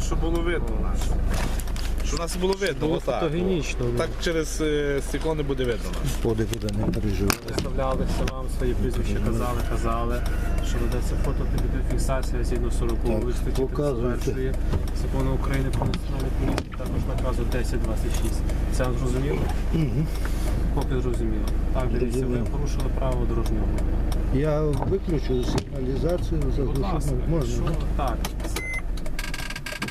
знімайте, щоб було видно нас. Щоб нас було видно, Було отак. фотогенічно, ну. Так через е, стекло не буде видно нас. Поди буде не переживай. Виставлялися вам свої прізвища, казали, казали, що ведеться фото та відеофіксація згідно 40 статті показуйте. 31 закону України про національну поліцію, також наказу 1026. Це вам зрозуміло? Угу. Поки зрозуміло. Так, дивіться, ви Зрозуміло. порушили право дорожнього руху. Я виключу сигналізацію, Будь ласка, заглушу. Можна? що так.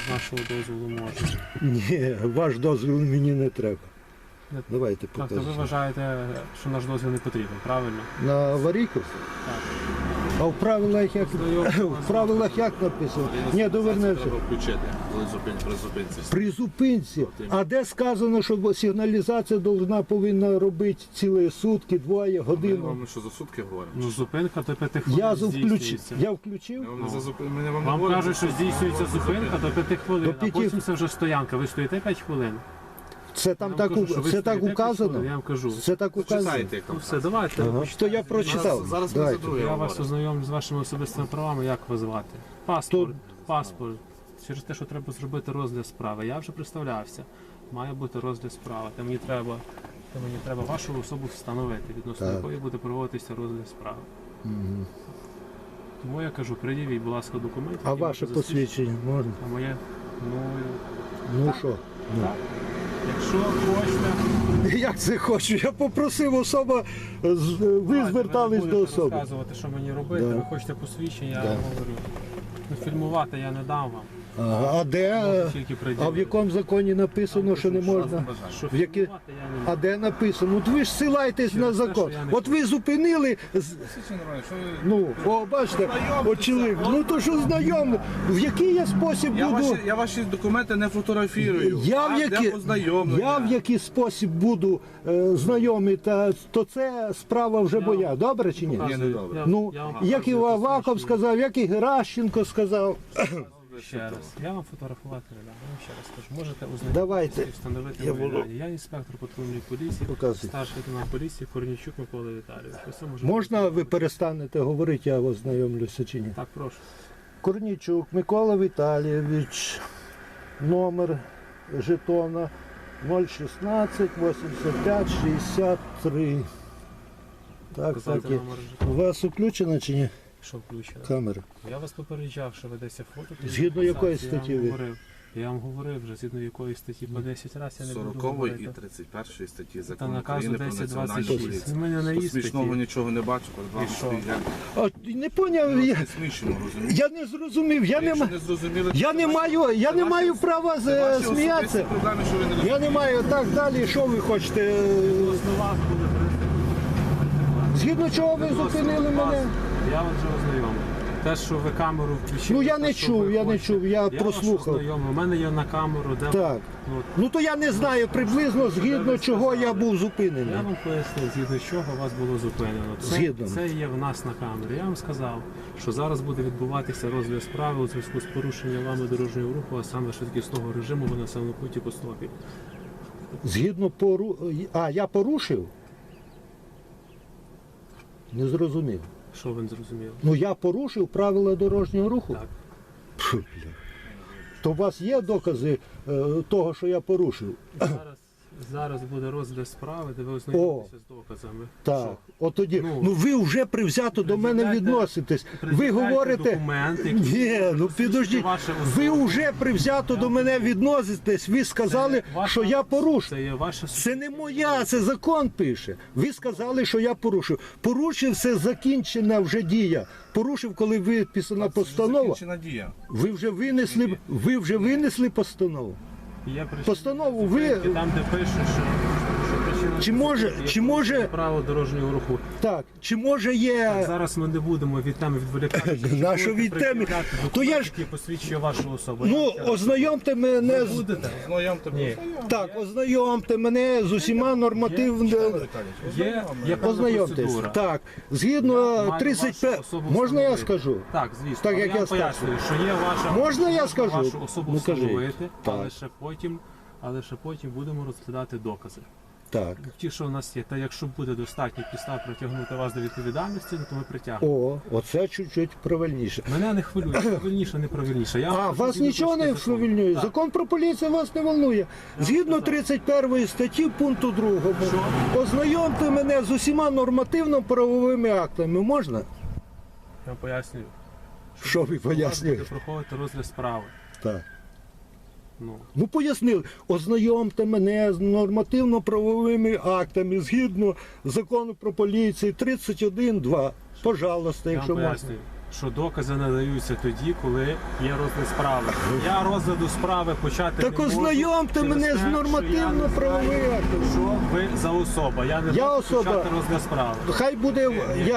З нашого дозволу можна. Ні, ваш дозвіл мені не треба. Давайте Так, то ви покажемо. вважаєте, що наш дозвіл не потрібен, правильно? На аварійку? А в правилах як, в правилах як написано? Ні, довернеться. Треба включити, при зупинці. При зупинці. А де сказано, що сигналізація должна повинна робити цілі сутки, двоє, Ми годину? вам що за сутки говоримо? Ну, зупинка до 5 хвилин Я включив. здійснюється. Я Ми включив? вам не за зупин- ми не вам не Вам говоримо, кажуть, що здійснюється зупинка до 5 хвилин, До а п'яти- потім це вже стоянка. Ви стоїте 5 хвилин? Це там Я так, кажу, у- що ви це так стоїте п'ять хвилин, Я указано? вам кажу. Це так указано? Почитайте, як Ну там. все, давайте. Ага. То я прочитав. Зараз, зараз ми за Давайте. друге Я вас говоримо. ознайомлю з вашими особистими правами, як вас звати? Паспорт, паспорт. Через те, що треба зробити розгляд справи. Я вже представлявся. Має бути розгляд справи. Та мені треба, та мені треба вашу особу встановити, відносно Так. якої буде проводитися розгляд справи. Мгм. Тому я кажу, пред'явіть, будь ласка, документи. А які ваше посвідчення можна? А моє, ну, Ну що? так. Якщо хочете, Як це хочу? Я попросив особа, з- ви Давайте, звертались ви не до будете особи. розказувати, що мені робити. Да. Ви хочете посвідчення, я Да. вам говорю. Ну, фільмувати я не дам вам. А де? А в якому законі написано, що не можна? В які- А де написано? От ви ж силаєтесь на закон. От ви зупинили, з- ну, о, бачите, от чоловік, ну то що знайомий, в який я спосіб Я буду, ваші, я ваші документи не фотографірую. я в, я який спосіб буду е, знайомий, та, то це справа вже моя, добре чи ні? Ні, не добре. Ну, як і показую Аваков сказав, як і Геращенко сказав. Ще раз. Я вам фотографувати не дам. Я вам ще раз кажу. Можете ознайомитися Давайте. і встановити Я мої буду- дані. Я інспектор патрульної поліції, Показуй. старший лейтенант поліції Корнічук Микола Віталійович. Можете- Можна ви перестанете говорити, я ознайомлюся чи ні? Так, прошу. Корнічук Микола Віталійович, номер жетона 016 85 63. Так, Показати так. номер У жетону. вас включена чи ні Що включено? камера? Я вас попереджав, що ведеться фото. Згідно якої статті я вам ви? говорив. Я вам говорив вже, згідно якої статті по 10 разів я не буду 40 говорити. і 31 статті Та закону наказу України про національну 1026. поліцію. У мене на Що Смішного нічого не бачу, перед вами І що? стоїть. як- А, не поняв, я, Не смішно, розумієте? я не зрозумів, я не, Якщо ма- не зрозуміли, я не маю, я не маю права з- сміятися. проблеми, що ви не Я не маю так далі, що ви хочете? Принести. Згідно чого ви зупинили мене? Я вас вже ознайомив. Те, що ви камеру включили. Ну, я те, не що чув, ви я не хочете. чув, я вас прослухав. ознайомив. У мене є на камеру, де Так. Ну, от Ну то я не знаю приблизно згідно чого я був зупинений. я вам пояснив, згідно чого вас було зупинено. Це, Згідно. це є в нас на камері. Я вам сказав, що зараз буде відбуватися розгляд справи у зв'язку з порушенням вами дорожнього руху, а саме швидкісного режиму в населеному пункті по стопі. Згідно пору. А, я порушив? Не зрозумів. Що ви зрозуміли? Ну я порушив правила дорожнього руху. Так. Пф, бля. То у вас є докази е, того, що я порушив? Зараз, зараз буде розгляд справи, де ви ознайомитеся з доказами. Так. От тоді. Ну, Ну, ви вже привзято до мене відноситесь. Ви говорите. документи, які Ні, ну посвідчують підождіть. ваше Ви особу. вже привзято до мене відноситесь. Ви сказали, Ваша- що я порушив. Це є ваше Це не моя, це закон пише. Ви сказали, що я порушив. Порушив це закінчена вже дія. Порушив, коли виписана постанова. Закінчена дія. Ви вже винесли, ви вже винесли постанову. Є причина Постанову ви зупинки, там, де пише, що, Чи може- є чи може- право дорожнього руху. так. Чи може є Зараз ми не будемо від теми відволікатися. Чи Нащо від теми? То я ж- посвідчує вашу особу? ну ознайомте мене з будете? Знайомте Ні. так, ознайомте мене з усіма нормативними. Є, є певна Ознайомтесь. процедура. Так, згідно Маю 35. вашу особу Можна я встановити. скажу? Так, звісно. Так, як я я вам пояснюю, що є ваша Можна я скажу? вашу особу Ну, кажіть. встановити, але Так. ще потім, але ще потім будемо розглядати докази. Так. ті, що в нас є. Та якщо буде достатньо підстав притягнути вас до відповідальності, то ми притягнемо. О, оце чуть-чуть правильніше. Мене не хвилює, правильніше, не правильніше. Я А вас нічого не вивільнює? Так. Закон про поліцію вас не волнує. Згідно 31 статті пункту 2, ознайомте мене з усіма нормативно-правовими актами. Можна? Я пояснюю. Що ви пояснюєте? проходити розгляд справи. Так. Ну, Ну пояснили, ознайомте мене з нормативно-правовими актами згідно закону про поліцію 31.2. Пожалуйста, якщо можна. Що докази надаються тоді, коли є розгляд справи. Я розгляду справи почати Так не можу ознайомте через мене те, з що я не нормативно-правовими знаю, актами. Що ви за особа? Я не Я можу особа. почати розгляд справи. Хай буде. Я...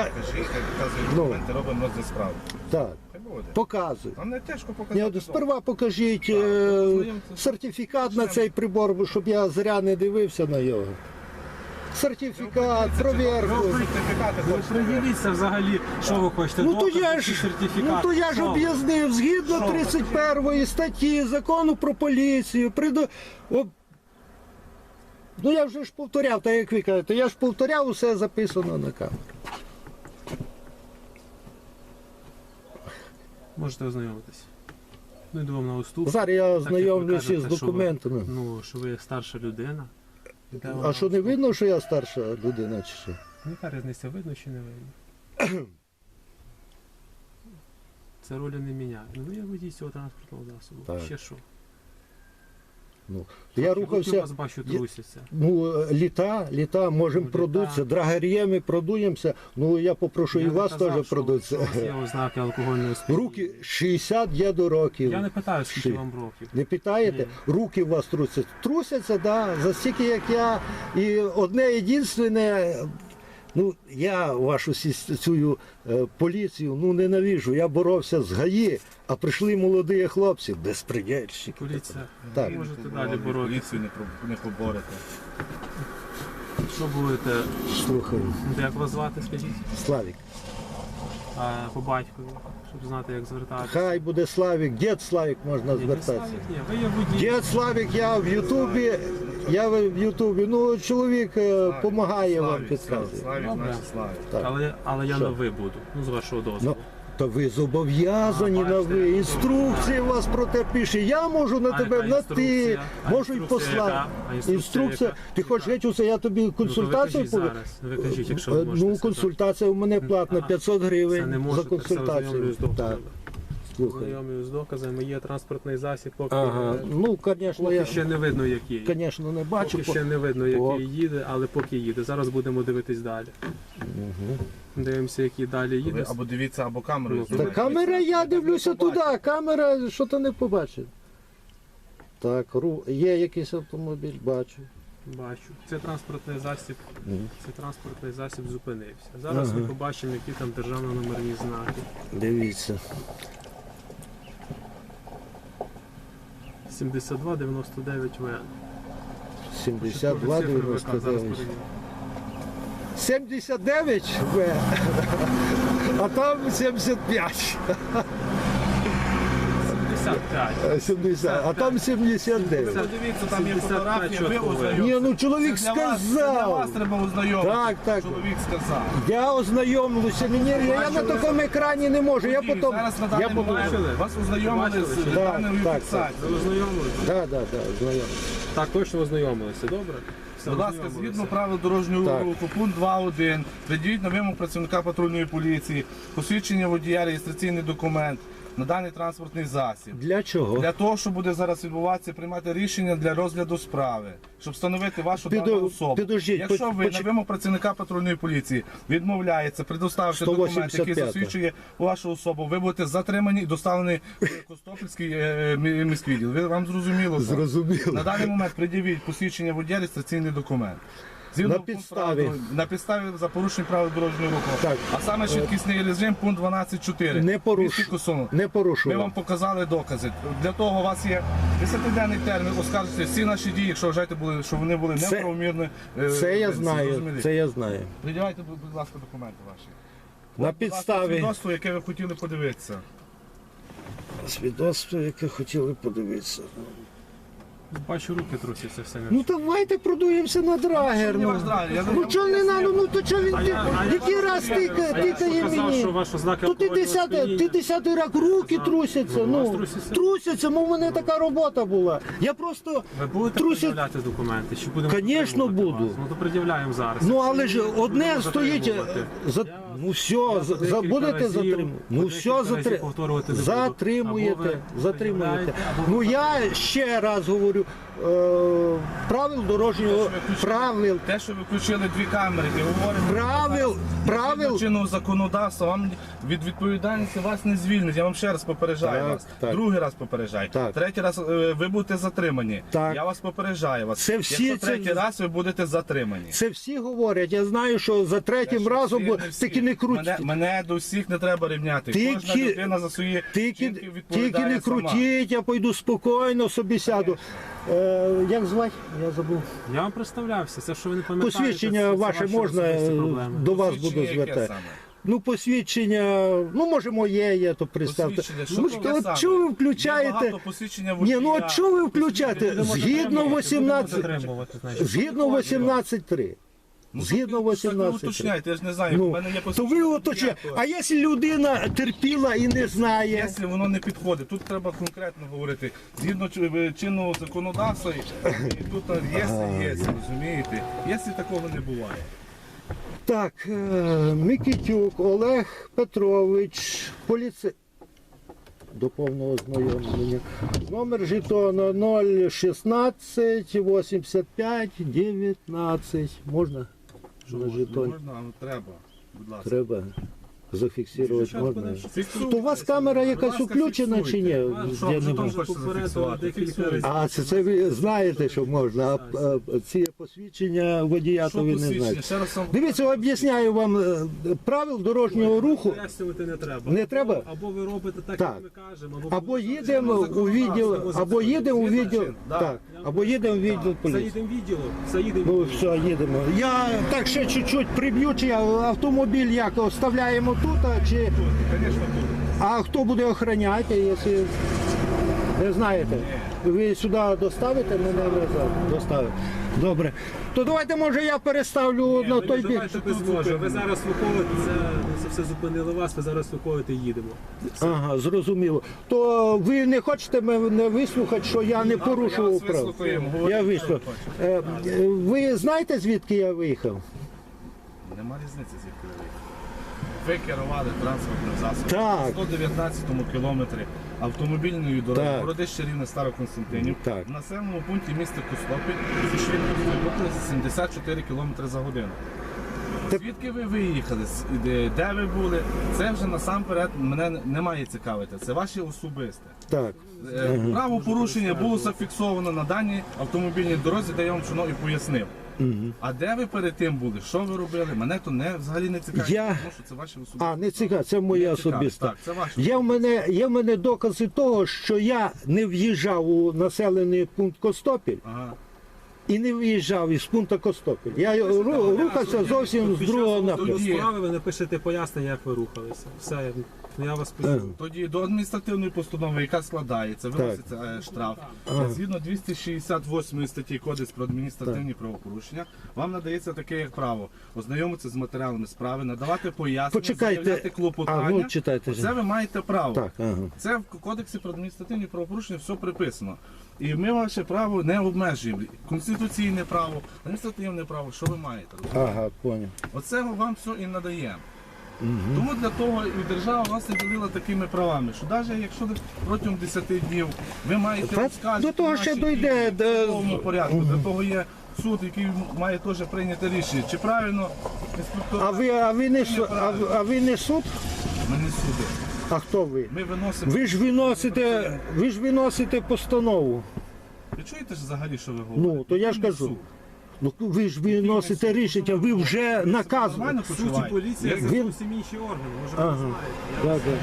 Кажіть, хай показує Ну. документи, робимо розгляд справи. Так, Хай буде. показуй. Нам не тяжко Ні, показати. от сперва покажіть Так, е, сертифікат на цей прибор, щоб я зря не дивився на його. Сертифікат, провірку. Ви приділіться взагалі, що ви хочете. Ну то я ж, ну то я ж об'яснив, згідно Що? 31 статті закону про поліцію, придо... об- Ну я вже ж повторяв, так як ви кажете, я ж повторяв, усе записано на камеру. Можете ознайомитись. Ну, йду вам на уступ. Зараз я ознайомлюся з кажете, що ви- документами. Ну, що ви старша людина. А що не видно, що я старша людина чи що? Яка різниця, видно чи не видно? Це роля не міняє. Ну, я водій цього транспортного засобу. Так. Ще що? Ну, я рухався. вас бачу трусяться. Ну, е, літа, літа, можемо Ну, продутися, літа. продуємося. Ну, я попрошу і Я не вас казав, теж є ознаки алкогольної сп'яніння. Руки 60 є до років. Я не питаю, скільки Ши. вам років. Не питаєте? Руки у вас трусяться. Трусяться, да, за стільки, як я. І одне єдине, ну, я вашу цю е, поліцію ну, ненавіжу. Я боровся з ГАІ, а прийшли молоді хлопці, безпредельщики. Поліція. Так. Можете далі боротися. Поліцію не, поборете. Що будете? Слухаю. Як вас звати, скажіть? Славік. По батькові, щоб знати, як звертатися. Хай буде Славік, дід Славік можна Ні, не звертатися. Славік, ні, ви є водій. Дід Славік, я в Ютубі. Я в Ютубі. Ну, чоловік допомагає вам Славік, підказує. Славік, значить Славік. Так. Але, але я на ви буду, ну з вашого Ну, то ви зобов'язані на ви. як Інструкція у вас про те пише. Я можу на тебе на ти. Можу і послати. Інструкція? Ти хочеш геть усе, я тобі Ну, консультацію то ви кажіть. Ви якщо ви Е, можете Ну, консультація у мене платна, 500 гривень за консультацію. Так, слухай. Ознайомлюсь з доказами, є транспортний засіб, поки, Ага. е, Ну, звісно, поки я ще не видно, який. звісно, не бачу. Поки по- ще не видно, О. який їде, але поки їде. Зараз будемо дивитись далі. Дивимося, який далі Ви їде. або дивіться, або камерою. Ну, Та знімайте. камера, я дивлюся туди, камера, що то не побачить. Так, ру- є якийсь автомобіль, бачу. Бачу. Це транспортний засіб. Мгм. Це транспортний засіб зупинився. Зараз Ага. ми побачимо, які там державно-номерні знаки. Дивіться. 7299 ВН. 72 Цифри ВК зараз 99. перевірю. 79 В. А там 75. 75. Е, 70. А там 79. Подивіться, там є 75 фотографія, ви чітко ознайомтеся. Ні, ну чоловік Це для вас- це Для вас сказав. треба ознайомитися. Так, так. Чоловік сказав. Я ознайомлюся. Мені я на такому екрані не можу. Я потім. Зараз на Я даний потім. момент вас ознайомили з що- даною Так, так, фіксацією. Ви ознайомилися? Так, так, так, ознайомлюся. Так, точно ознайомилися, добре? Все, Будь ласка, ознайомилися. згідно правил дорожнього Так. руху, пункт 2.1, приділіть на вимогу працівника патрульної поліції, посвідчення водія, реєстраційний документ на даний транспортний засіб. Для чого? Для того, що буде зараз відбуватися, приймати рішення для розгляду справи, щоб встановити вашу Підо- дану особу. підождіть, Якщо поч- ви поч- на вимогу працівника патрульної поліції відмовляється, предоставивши документ, який 185-та. засвідчує вашу особу, ви будете затримані і доставлені в Костопільський е, мі- міськвідділ. Ви вам зрозуміло? Зрозуміло. На даний момент пред'явіть посвідчення водія реєстраційний документ. Згідно На пункту підставі. правил на підставі за порушення правил дорожнього руху. Так. А саме швидкісний режим, пункт 12.4. Не поруш- Місті Косону. Не Ми порушував. вам показали докази. Для того у вас є 10-денний термін оскаржити всі наші дії, якщо вважаєте, були, що вони були Це- неправомірні. е, Це я знаю. зрозумілі. Це я знаю. Придівайте, будь будь ласка, документи ваші. На От, будь ласка, підставі. Свідоцтво, яке ви хотіли подивитися. Свідоцтво, яке хотіли подивитися. Бачу, руки трусяться все. Ну давайте продуємося на драгер. Ну, ну чого не надо, ну то чого він ти, а я- який раз тикає, тикає мені? що ваші знаки То ти десятий, ти десятий рак руки трусяться, Ну, ну, трусяться. трусяться, мов у мене така робота була. Я просто Ви будете трусять. пред'являти документи? Чи будемо Конечно, буду. вас? Ну то пред'являємо зараз. Ну але ж одне стоїть. За... Ну все, за... за... будете затримувати. Ну все, затри... затримуєте. Затримуєте. Ну я ще раз говорю. Правил дорожнього правил. Те, що ви включили дві камери, і говоримо Правил, правил. Чинного законодавства, вам від відповідальності вас не звільнять. Я вам ще раз попереджаю Так, вас. так. Другий раз попереджаю. Так. Третій раз е, ви будете затримані. Так. Я вас попереджаю вас. Це всі Якщо це- третій раз ви будете затримані. Це всі говорять. Я знаю, що за третім разом бо не всі. таки не крутять. Мене, мене до всіх не треба рівняти. Тільки- Кожна людина за свої Тільки, вчинки тільки не сама. крутіть, я пойду спокійно собі сяду. Е, як звати? Я забув. Я вам представлявся, це що ви не пам'ятаєте. Посвідчення це- це ваше ваші можна особисті е, проблеми. до вас Посвідчення буду яке звертати. саме? Ну, посвідчення, ну може моє є, то представте. Посвідчення, що Ну, таке от чого ви включаєте? посвідчення Ні, ну от чого ви включаєте? Згідно затримувати, 18, будемо затримувати, значить. згідно 18.3. Ну, Згідно так ви 18. уточняйте, я ж не знаю. Ну, в мене є то ви оточує. А якщо людина терпіла і не знає, Якщо воно не підходить, тут треба конкретно говорити. Згідно чи- ви- чинного законодавства, і тут є, є, розумієте? Якщо такого не буває. Так, е, Микитюк Олег Петрович, поліцей. До повного знайомлення. Номер жетона 016 85 19. Можна? На жетоні. Можна, але треба. Будь ласка. Треба зафіксувати. Можна. То у вас камера якась включена чи ні? Я не. А це, це ви знаєте, що можна, а, а ці посвідчення водія, то ви не знаєте. Дивіться, об'ясняю вам е, правил дорожнього руху. Пояснювати не треба. Не треба? Або ви робите так, Так. як ми кажемо, або, Або їдемо у відділ, або їдемо у відділ, так, або їдемо у відділ поліції. Заїдемо відділу, заїдемо. Ну все, їдемо. Я так ще чуть-чуть приб'ю, чи автомобіль як оставляємо тут, а чи Звісно, тут. а хто буде охороняти, якщо не знаєте? Ви сюди доставите мене назад? Доставите. Добре. То давайте, може, я переставлю на той бік. давайте. Ви зараз виходите, це, це все зупинили вас, ви зараз виходите і їдемо. Ага, зрозуміло. То ви не хочете мене вислухати, що я не порушував вас прав? вислухаю, Я вислухав. ви Е, е, Ви знаєте, звідки я виїхав? Нема різниці, звідки ви виїхали. Ви керували транспортним засобом Так. на 119 кілометрі автомобільної дороги Так. Городище Рівне Староконстантинів Так. в населеному пункті міста Костопіль зі швидкістю виконали 74 км за годину. Так- Звідки ви виїхали? З- Де, де ви були? Це вже насамперед мене не має цікавити. Це ваші особисте. Так. Е, Правопорушення було зафіксовано на даній автомобільній дорозі, де я вам шано і пояснив. А де ви перед тим були? Що ви робили? Мене то не взагалі не цікавить, Я- тому що це ваші особисті. А, не цікаво, це моя Не особиста. Так, це ваше. Є в мене, є в мене докази того, що я не в'їжджав у населений пункт Костопіль Ага. І не виїжджав із пункту Костопіль. Я ру- рухався зовсім з другого напрямку. розгляду справи ви напишете пояснення, як ви рухалися. Все, я- ну, я вас Е. почув. Тоді до адміністративної постанови, яка складається, виноситься е, штраф. Згідно 268 статті Кодекс про адміністративні правопорушення, вам надається таке як право ознайомитися з матеріалами справи, надавати пояснення, Почекайте. заявляти клопотання. А, ну, читайте. Це ви маєте право. Так, ага. Це в кодексі про адміністративні правопорушення все приписано. І ми ваше право не обмежуємо. Конституційне право, адміністративне право, що ви маєте? Ага, поняв. Оце вам все і надаємо. Тому для того і держава вас і ділила такими правами, що навіть якщо протягом 10 днів ви маєте Та оскаржити до того ще дії дойде, в де- судовому. Для того є суд, який має теж прийняти рішення. Чи правильно інспектор А ви, а ви не су- а, а ви не суд? ми не суди. А хто ви? Ми виносимо. Ви ж виносите, ви ж виносите постанову. Ви чуєте ж взагалі, що ви говорите? Ну, то я ж кажу. Ну ви ж виносите рішення, ви вже наказ. Нормально В суті, почуваєте? поліція Як- Він- зовсім інші органи, може ви Ага. знаєте. Да, да.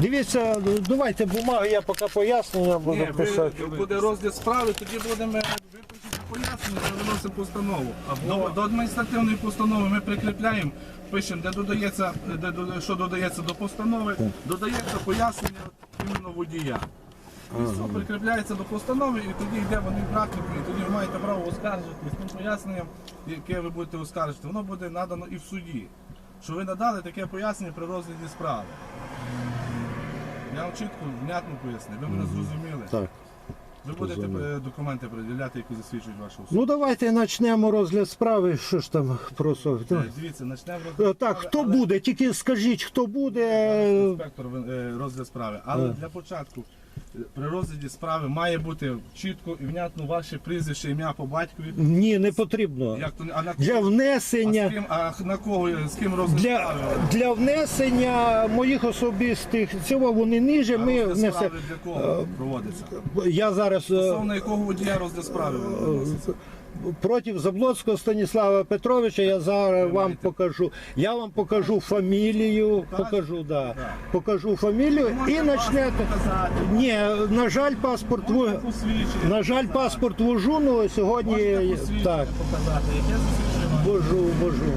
Дивіться, давайте бумагу, я поки пояснення буду Ні, писати. буде розгляд справи, тоді будемо випишемо пояснення, ми виносимо постанову. До, до адміністративної постанови ми прикріпляємо, пишемо, де додається, де, дода- що додається до постанови, додається пояснення іменно водія. І все прикріпляється до постанови, і тоді йде вони в практику, і тоді ви маєте право оскаржити з тим поясненням, яке ви будете оскаржити, воно буде надано і в суді. Що ви надали таке пояснення при розгляді справи. Я вам чітко, внятно пояснив, ви мене зрозуміли. Так. Ви будете е, документи пред'являти, які засвідчують вашу особу. Ну давайте почнемо розгляд справи. Що ж там просто. Е, Дивіться, почнемо Е, розгляд Так, справи, хто але- буде? Тільки скажіть, хто буде. е, інспектор е, розгляд справи. Але Е. для початку е, при розгляді справи має бути чітко і внятно ваше прізвище, ім'я по батькові. Ні, не потрібно. Як то а на Для а з внесення. ким, а на кого з ким розгляд Для, справи? для внесення моїх особистих цього вони ниже. А Ми розгляд внесе. справи для кого проводиться? Я зараз е, Стосовно якого водія розгляд справи виноситься? Проти Заблоцького Станіслава Петровича я зараз вам покажу. Я вам покажу фамілію, покажу, да. Покажу фамілію і почнете. Ні, на жаль, паспорт в на жаль, паспорт вожу, ну сьогодні так. Вожу, вожу.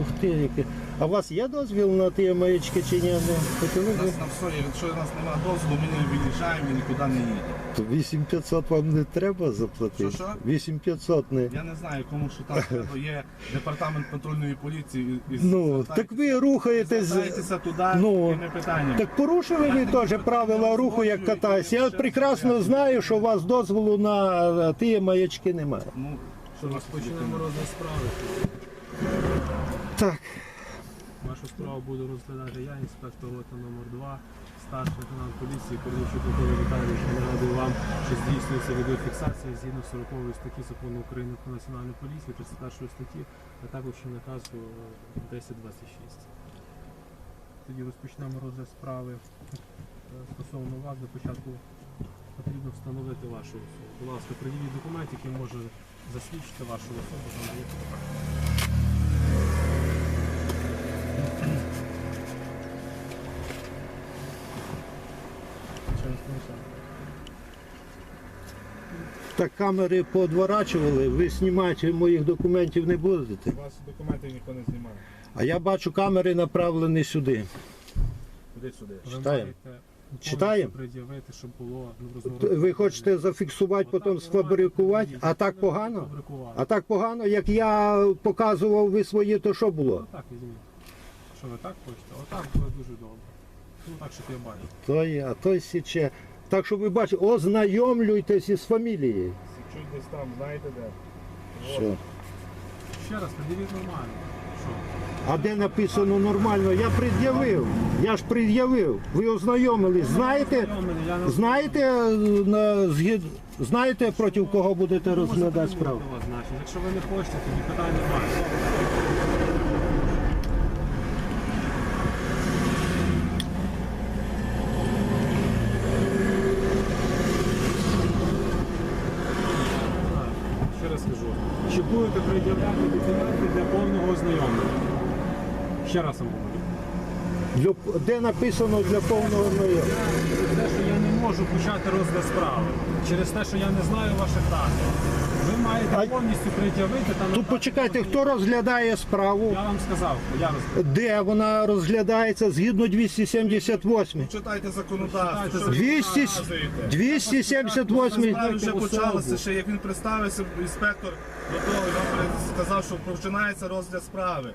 Ух ти, яке. А у вас є дозвіл на ті маячки чи ні? Не У нас на все, якщо у нас немає дозволу, ми не виїжджаємо і нікуди не їдемо. То 8500 вам не треба заплатити? Що, що? 8500 не. Я не знаю, кому що там треба. Є департамент патрульної поліції. І, і Ну, звертайтеся- так ви рухаєтесь. звертайтеся туди, Ну, якими питаннями. Так порушили ви теж правила руху, як катаюся. Я прекрасно знаю, що у вас дозволу на ті маячки немає. Ну, що вас Почнемо розгляд справи. Так. Вашу справу буду розглядати я, інспектор рота номер 2 старший лейтенант поліції Корнічук Микола. Я нагадую вам, що здійснюється відеофіксація згідно 40 статті закону України про національну поліцію, 31 статті, а також наказу е, 1026. Тоді розпочнемо розгляд справи е, стосовно вас. До початку потрібно встановити вашу особу. Будь ласка, приділіть документ, який може засвідчити вашу особу. Там є Через Станіслав. Так камери подворачували, ви знімати моїх документів не будете. У вас документи ніхто не знімає. А я бачу, камери направлені сюди. Куди сюди? Читаємо. Читаємо? пред'явити, щоб було Ви хочете зафіксувати, потім сфабрикувати, а так погано? Фабрикувати. А так погано, як я показував ви свої, то що було? Ну так, візьміть. Що ви так хочете? Отак буде дуже добре. Ну так, щоб я бачив. То є, а той січе. Так що ви бачите, ознайомлюйтесь із фамілією. Чуть десь там, знаєте де? Все. Ще раз, приділіть нормально. Що? А де написано нормально? Я пред'явив. Я ж пред'явив. Ви ознайомились. Знаєте, знаєте, е, на, згід... знаєте, проти кого будете розглядати справу? значить. Якщо ви не хочете, тоді питань немає. Ще раз кажу. Чи будете пред'являти документи для повного ознайомлення? Ще раз вам говорю. Для- Де написано для повного ознайомлення? Через те, що я не можу почати розгляд справи. Через те, що я не знаю ваших даних. Ви маєте повністю пред'явити та Тут надати почекайте, хто розглядає справу? Я вам сказав, я розглядаю. Де вона розглядається згідно 278? Читайте законодавство. Що ви 200, розказуєте? 278. Справи вже особу. почалося, ще як він представився, інспектор до того, він сказав, що починається розгляд справи.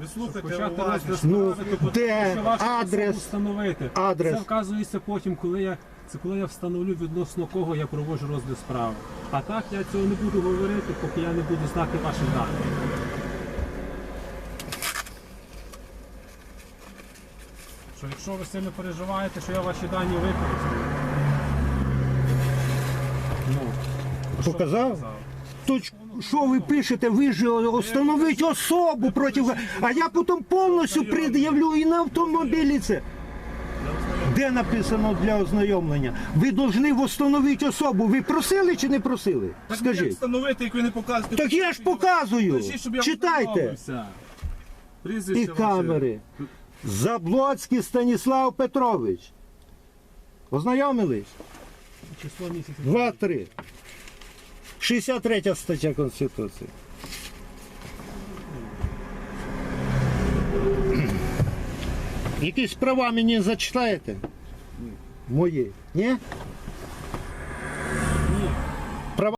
Ви слухайте Почати уважно. розгляд Ну, то де потрібно вашу адрес? особу встановити. Адрес. Це вказується потім, коли я це коли я встановлю відносно кого я проводжу розгляд справи. А так я цього не буду говорити, поки я не буду знати ваших даних. Що якщо ви сильно переживаєте, що я ваші дані використаю. Ну, що Показав? що ви пишете? Ви ж встановіть особу проти. А я потім повністю пред'явлю і на автомобілі це. Де написано для ознайомлення? Ви повинні встановити особу. Ви просили чи не просили? Так Скажіть. встановити, як ви не показуєте? Так я ж показую. Пишіть, щоб я Читайте. Прізвище І ваше. камери. Заблоцький Станіслав Петрович. Ознайомились? Число місяця. Два-три. 63 стаття Конституції. Якісь права мені зачитаєте? Мої. Ні?